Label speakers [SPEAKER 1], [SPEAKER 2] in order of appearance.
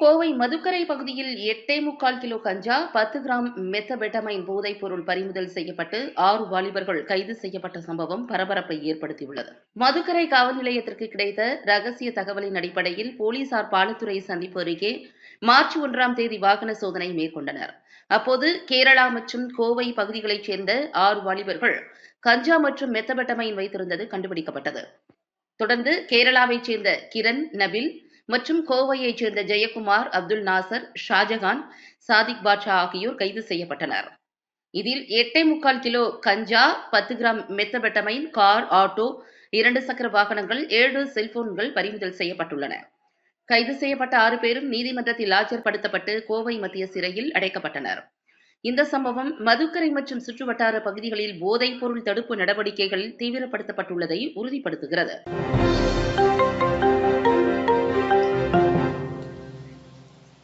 [SPEAKER 1] கோவை மதுக்கரை பகுதியில் எட்டே முக்கால் கிலோ கஞ்சா பத்து கிராம் மெத்தபெட்டமைன் போதைப் பொருள் பறிமுதல் செய்யப்பட்டு ஆறு வாலிபர்கள் கைது செய்யப்பட்ட சம்பவம் பரபரப்பை ஏற்படுத்தியுள்ளது. மதுக்கரை காவல் நிலையத்திற்கு கிடைத்த ரகசிய தகவலின் அடிப்படையில் போலீசார் பாலத்துறை சந்திப்பு அருகே மார்ச் ஒன்றாம் தேதி வாகன சோதனை மேற்கொண்டனர். அப்போது கேரளா மற்றும் கோவை பகுதிகளைச் சேர்ந்த ஆறு வாலிபர்கள் கஞ்சா மற்றும் மெத்தபெட்டமைன் வைத்திருந்தது கண்டுபிடிக்கப்பட்டது. தொடர்ந்து கேரளாவைச் சேர்ந்த கிரண் நபில் மற்றும் கோவையைச் சேர்ந்த ஜெயக்குமார் அப்துல் நாசர் ஷாஜகான் சாதிக் பாட்ஷா ஆகியோர் கைது செய்யப்பட்டனர். இதில் எட்டே முக்கால் கிலோ கஞ்சா பத்து கிராம் மெத்தபெட்டமைன் கார் ஆட்டோ இரண்டு சக்கர வாகனங்கள் ஏழு செல்போன்கள் பறிமுதல் செய்யப்பட்டுள்ளன. கைது செய்யப்பட்ட ஆறு பேரும் நீதிமன்றத்தில் ஆஜர்படுத்தப்பட்டு கோவை மத்திய சிறையில் அடைக்கப்பட்டனர். இந்த சம்பவம் மதுக்கரை மற்றும் சுற்றுவட்டார பகுதிகளில் போதைப் பொருள் தடுப்பு நடவடிக்கைகள் தீவிரப்படுத்தப்பட்டுள்ளதை உறுதிப்படுத்துகிறது.